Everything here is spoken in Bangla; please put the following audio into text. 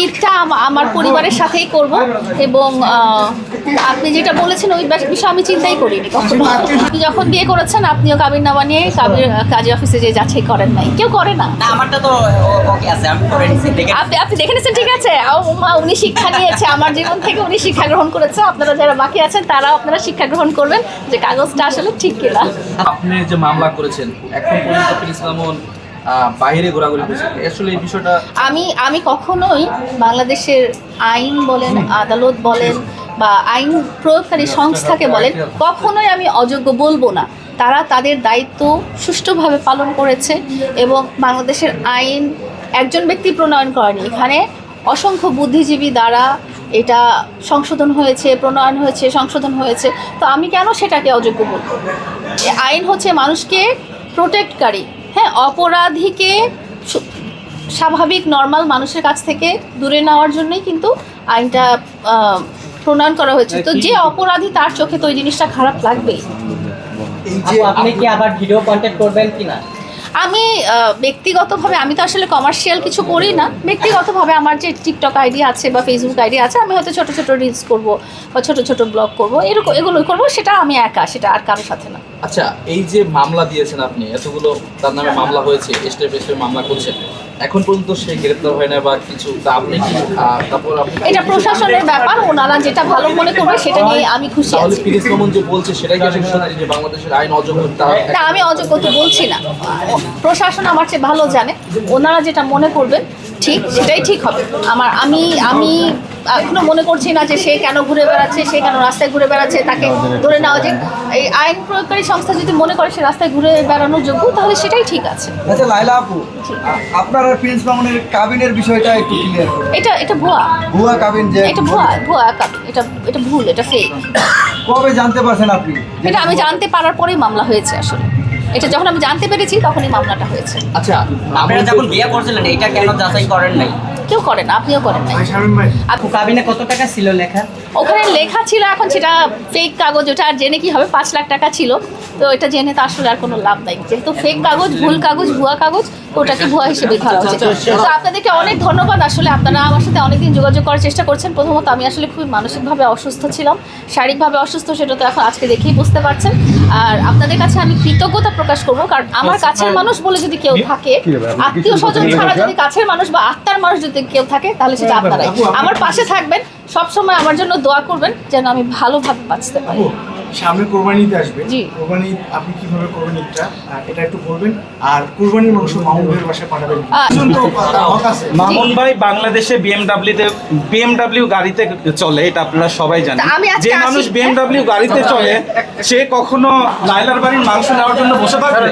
ঈদটা আমার পরিবারের সাথেই করব এবং আপনি যেটা বলেছেন ওই বিষয়ে আমি চিন্তাই করিনি কখনো। আপনি যখন বিয়ে করেছেন আপনিও কাবির নামা নিয়ে কাবির কাজী অফিসে যে যাচাই করেন নাই। কেউ করে না। আমারটা তো ওকে আছে আমি করে আপনি আপনি দেখে নিয়েছেন ঠিক আছে? মা উনি শিক্ষা নিয়েছে আমার জীবন থেকে উনি শিক্ষা গ্রহণ করেছে। আপনারা যারা বাকি আছেন তারাও আপনারা শিক্ষা গ্রহণ করবেন যে কাগজটা আসলে ঠিক কিনা। আপনি যে মামলা করেছেন এখন পর্যন্ত বাইরে ঘোরাঘুরি করেছেন আসলে এই বিষয়টা আমি আমি কখনোই বাংলাদেশের আইন বলেন আদালত বলেন বা আইন প্রয়োগকারী সংস্থাকে বলেন কখনোই আমি অযোগ্য বলব না। তারা তাদের দায়িত্ব সুষ্ঠুভাবে পালন করেছে এবং বাংলাদেশের আইন একজন ব্যক্তি প্রণয়ন করেনি। এখানে অসংখ্য বুদ্ধিজীবী দ্বারা এটা সংশোধন হয়েছে প্রণয়ন হয়েছে সংশোধন হয়েছে। তো আমি কেন সেটাকে অযোগ্য বলব? আইন হচ্ছে মানুষকে প্রোটেক্টকারী হ্যাঁ অপরাধীকে স্বাভাবিক নর্মাল মানুষের কাছ থেকে দূরে নেওয়ার জন্যই কিন্তু আইনটা প্রণয়ন করা হয়েছে। তো যে অপরাধী তার চোখে তো ওই জিনিসটা খারাপ লাগবেই। আপু, আপনি কি আবার ভিডিও কন্টেন্ট করবেন কিনা? আমি ব্যক্তিগতভাবে আমি তো আসলে কমার্শিয়াল কিছু করি না। ব্যক্তিগতভাবে আমার যে টিকটক আইডি আছে বা ফেসবুক আইডি আছে আমি হয়তো ছোট ছোট রিলস করব বা ছোট ছোট ব্লগ করব এরকম এগুলোই করব সেটা আমি একা সেটা আর কারোর সাথে না। আচ্ছা এই যে মামলা দিয়েছেন আপনি এতগুলো তার নামে মামলা হয়েছে স্টেপ স্টেপ মামলা করছেন এখন পর্যন্ত সে গ্রেপ্তার হয় না বা কিছু তা আপনি কি তারপর আপনি এটা প্রশাসনের ব্যাপার ওনারা যেটা ভালো মনে করবে সেটা নিয়ে আমি খুশি আছি তাহলে আছি। প্রিন্স মামুন যে বলছে সেটাই কি আসলে সত্যি যে বাংলাদেশের আইন অযোগ্য তা না আমি অযোগ্য তো বলছি না। প্রশাসন আমার চেয়ে ভালো জানে। ওনারা যেটা মনে করবেন ঠিক সেটাই ঠিক হবে। আমার আমি আমি এখনও মনে করছি না যে সে কেন ঘুরে বেড়াচ্ছে সে কেন রাস্তায় ঘুরে বেড়াচ্ছে তাকে ধরে নেওয়া যে এই আইন প্রয়োগকারী সংস্থা যদি মনে করে সে রাস্তায় ঘুরে বেড়ানোর যোগ্য তাহলে সেটাই ঠিক আছে। আচ্ছা লাইলা আপু আপনার আর প্রিন্স মামুনের কাবিনের বিষয়টা একটু ক্লিয়ার করুন। এটা এটা ভুয়া। ভুয়া কাবিন যে এটা ভুয়া ভুয়া কাবিন। এটা এটা ভুল এটা ফেক কবে জানতে পারছেন আপনি? এটা আমি জানতে পারার পরেই মামলা হয়েছে আসলে। এটা যখন আমি জানতে পেরেছি তখনই মামলাটা হয়েছে। আচ্ছা আপনারা যখন বিয়ে করছিলেন এটা কেন যাচাই করেন নাই? কেউ করে না আপনিও করেন না আপু কাবিনে কত টাকা ছিল লেখা? ওখানে লেখা ছিল এখন সেটা ফেক কাগজ ওটা আর জেনে কি হবে? পাঁচ লাখ টাকা ছিল। তো এটা জেনে তো আসলে আর কোনো লাভ নাই। যেহেতু ফেক কাগজ ভুল কাগজ ভুয়া কাগজ ওটাকে ভুয়া হিসেবে ধরা উচিত। তো আপনাদেরকে অনেক ধন্যবাদ। আসলে আপনারা আমার সাথে অনেকদিন যোগাযোগ করার চেষ্টা করছেন। প্রথমত আমি আসলে খুবই মানসিকভাবে অসুস্থ ছিলাম। শারীরিকভাবে অসুস্থ সেটা তো এখন আজকে দেখেই বুঝতে পারছেন। আর আপনাদের কাছে আমি কৃতজ্ঞতা প্রকাশ করব কারণ আমার কাছের মানুষ বলে যদি কেউ থাকে আত্মীয় স্বজন ছাড়া যদি কাছের মানুষ বা আত্মার মানুষ যদি কেউ থাকে তাহলে সেটা আপনারাই। আমার পাশে থাকবেন সবসময় আমার জন্য দোয়া করবেন যেন আমি ভালোভাবে বাঁচতে পারি। সামনে কোরবানিতে আসবে। জি। কোরবানি আপনি কীভাবে করবেন ঈদটা? এটা একটু বলবেন। আর কোরবানির মাংস মামুনের বাসায় পাঠাবেন মামুন ভাই বাংলাদেশে বিএমডাব্লিউতে বিএমডাব্লিউ গাড়িতে চলে এটা আপনারা সবাই জানেন। তা যে মানুষ বিএমডাব্লিউ গাড়িতে চলে সে কখনো লাইলার বাড়ির মাংস নেওয়ার জন্য বসে থাকবে?